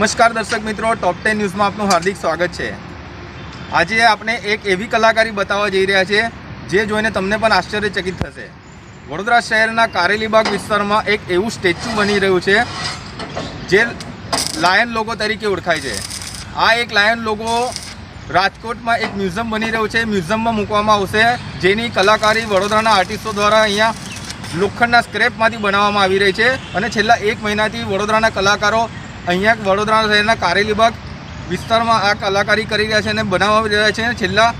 નમસ્કાર દર્શક મિત્રો ટોપ ટેન ન્યૂઝમાં આપનું હાર્દિક સ્વાગત છે. આજે આપણે એક એવી કલાકારી બતાવવા જઈ રહ્યા છીએ, જે જોઈને તમને પણ આશ્ચર્યચકિત થશે. વડોદરા શહેરના કારેલીબાગ વિસ્તારમાં એક એવું સ્ટેચ્યુ બની રહ્યું છે, જે લાયન લોગો તરીકે ઓળખાય છે. આ એક લાયન લોગો રાજકોટમાં એક મ્યુઝિયમ બની રહ્યું છે. મ્યુઝિયમમાં મૂકવામાં આવશે, જેની કલાકારી વડોદરાના આર્ટિસ્ટો દ્વારા અહીંયા લોખંડના સ્ક્રેપમાંથી બનાવવામાં આવી રહી છે. અને છેલ્લા એક મહિનાથી વડોદરાના કલાકારો અહીંયા વડોદરા શહેરના કારેલીબાગ વિસ્તારમાં આ કલાકારી કરી રહ્યા છે અને બનાવવા રહ્યા છે. છેલ્લા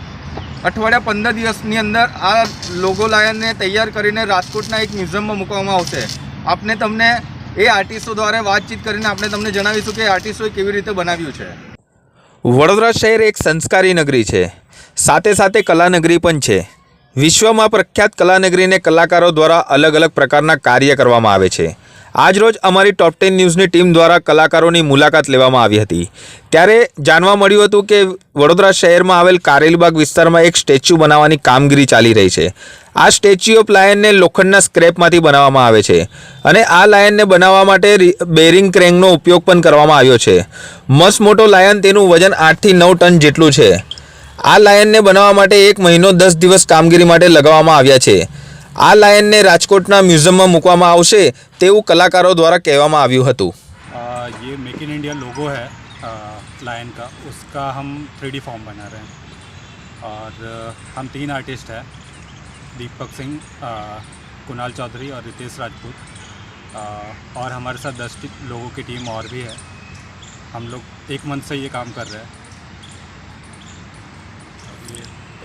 અઠવાડિયા પંદર દિવસની અંદર આ લોગો લાયનને તૈયાર કરીને રાજકોટના એક મ્યુઝિયમમાં મૂકવામાં આવશે. આપણે તમને એ આર્ટિસ્ટો દ્વારા વાતચીત કરીને આપણે તમને જણાવીશું કે આર્ટિસ્ટોએ કેવી રીતે બનાવ્યું છે. વડોદરા શહેર એક સંસ્કારી નગરી છે. સાથે સાથે કલાનગરી પણ છે. વિશ્વમાં પ્રખ્યાત કલાનગરીને કલાકારો દ્વારા અલગ અલગ પ્રકારના કાર્ય કરવામાં આવે છે. આજરોજ અમારી ટોપ ટેન ન્યૂઝની ટીમ દ્વારા કલાકારોની મુલાકાત લેવામાં આવી હતી. ત્યારે જાણવા મળ્યું હતું કે વડોદરા શહેરમાં આવેલ કારેલીબાગ વિસ્તારમાં એક સ્ટેચ્યુ બનાવવાની કામગીરી ચાલી રહી છે. આ સ્ટેચ્યુ ઓફ લાયનને લોખંડના સ્ક્રેપમાંથી બનાવવામાં આવે છે અને આ લાયનને બનાવવા માટે બેરિંગ ક્રેંગનો ઉપયોગ પણ કરવામાં આવ્યો છે. મસ્ત મોટો લાયન તેનું વજન આઠથી નવ ટન જેટલું છે. આ લાયનને બનાવવા માટે એક મહિનો દસ દિવસ કામગીરી માટે લગાવવામાં આવ્યા છે. આ લાયનને રાજકોટના મ્યુઝિયમમાં મૂકવામાં આવશે તેવું કલાકારો દ્વારા કહેવામાં આવ્યું હતું आ, ये मेक इन इंडिया लोगो है लायन का उसका हम थ्री फॉर्म बना रहे हैं और अ, हम तीन आर्टिस्ट हैं दीपक सिंह अ, कुणाल चौधरी और रितेश राजपूत अ, और हमारे साथ दस टी- लोगों की टीम और भी है हम लोग एक मंथ से ये काम कर रहे हैं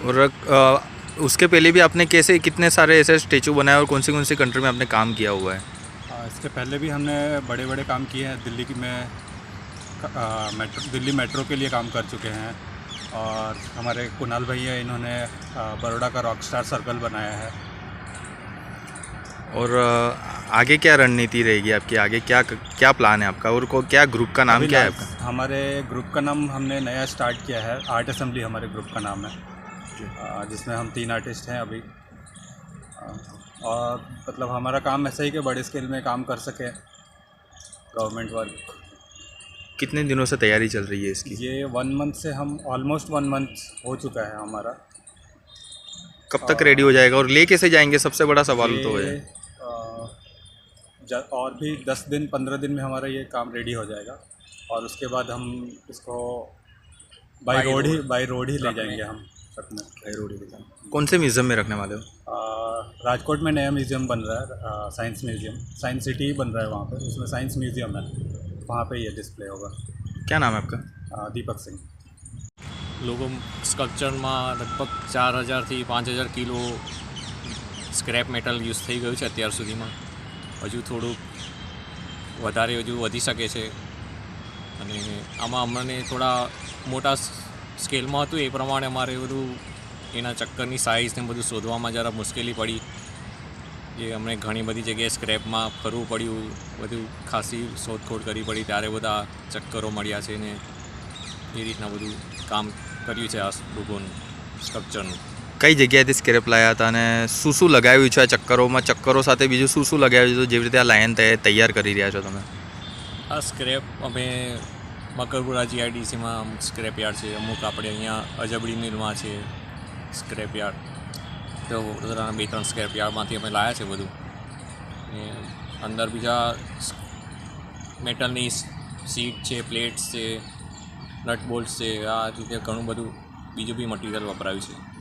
और अ, उसके पहले भी आपने कैसे कितने सारे ऐसे स्टेचू बनाए और कौन सी कौन सी कंट्री में आपने काम किया हुआ है? इसके पहले भी हमने बड़े बड़े काम किए हैं। दिल्ली की में मेट्रो दिल्ली मेट्रो के लिए काम कर चुके हैं। और हमारे कुणाल भैया इन्होंने बड़ोड़ा का रॉक स्टार सर्कल बनाया है। और आगे क्या रणनीति रहेगी आपकी? आगे क्या क्या प्लान है आपका? और को क्या ग्रुप का नाम क्या है आपका? हमारे ग्रुप का नाम हमने नया स्टार्ट किया है। आर्ट असम्बली हमारे ग्रुप का नाम है। जिसमें हम तीन आर्टिस्ट हैं अभी। और मतलब हमारा काम ऐसा ही कि बड़े स्केल में काम कर सके गवर्नमेंट वर्क कितने दिनों से तैयारी चल रही है इसकी? ये वन मंथ से हम ऑलमोस्ट वन मंथ हो चुका है हमारा। कब तक रेडी हो जाएगा और ले कैसे जाएँगे? सबसे बड़ा सवाल तो है। और भी दस दिन पंद्रह दिन में हमारा ये काम रेडी हो जाएगा। और उसके बाद हम इसको बाई रोड ही बाई रोड ही ले जाएँगे में। जाएंगे हम ट्रक में कौन से म्यूजियम में रखने वाले हो अ, राजकोट में नया म्यूज़ियम बन रहा है साइंस म्यूज़ियम साइंस सिटी ही बन रहा है वहाँ पे उसमें साइंस म्यूज़ियम है वहाँ पे ये डिस्प्ले होगा क्या नाम है आपका अ, दीपक सिंह લોકો સ્કલ્પચરમાં લગભગ ચાર હજારથી પાંચ હજાર કિલો સ્ક્રેપ મેટલ યુઝ થઈ ગયું છે અત્યાર સુધીમાં હજુ થોડુંક વધારે હજુ વધી શકે છે અને આમાં અમને થોડા મોટા સ્કેલમાં હતું એ પ્રમાણે અમારે બધું એના ચક્કરની સાઇઝ ને બધું શોધવામાં જરા મુશ્કેલી પડી. જે અમને ઘણી બધી જગ્યાએ સ્ક્રેપમાં ફરવું પડ્યું બધું ખાસી શોધખોળ કરવી પડી ત્યારે બધા ચક્કરો મળ્યા છે ને એ રીતના બધું કામ કર્યું છે આ લોકોનું સ્ટ્રક્ચરનું કઈ જગ્યાએથી સ્ક્રેપ લાયા હતા અને શું શું લગાવ્યું છે આ ચક્કરોમાં? ચક્કરો સાથે બીજું શું શું લગાવ્યું છે? જેવી રીતે આ લાયન તૈયાર કરી રહ્યા છો તમે? આ સ્ક્રેપ અમે મકરપુરા જીઆઈડીસીમાં અમુક સ્ક્રેપ છે. અમુક આપણે અહીંયા અજબડી મિલમાં છે સ્ક્રેપ તો વડોદરાના બે ત્રણ સ્ક્રેપ યાર્ડમાંથી અમે લાવ્યા છે બધું. ને અંદર બીજા મેટલની સીટ છે, પ્લેટ્સ છે નટ બોલ્ટ્સ છે, આ રીતે ઘણું બધું બીજું બી મટીરિયલ વપરાયું છે.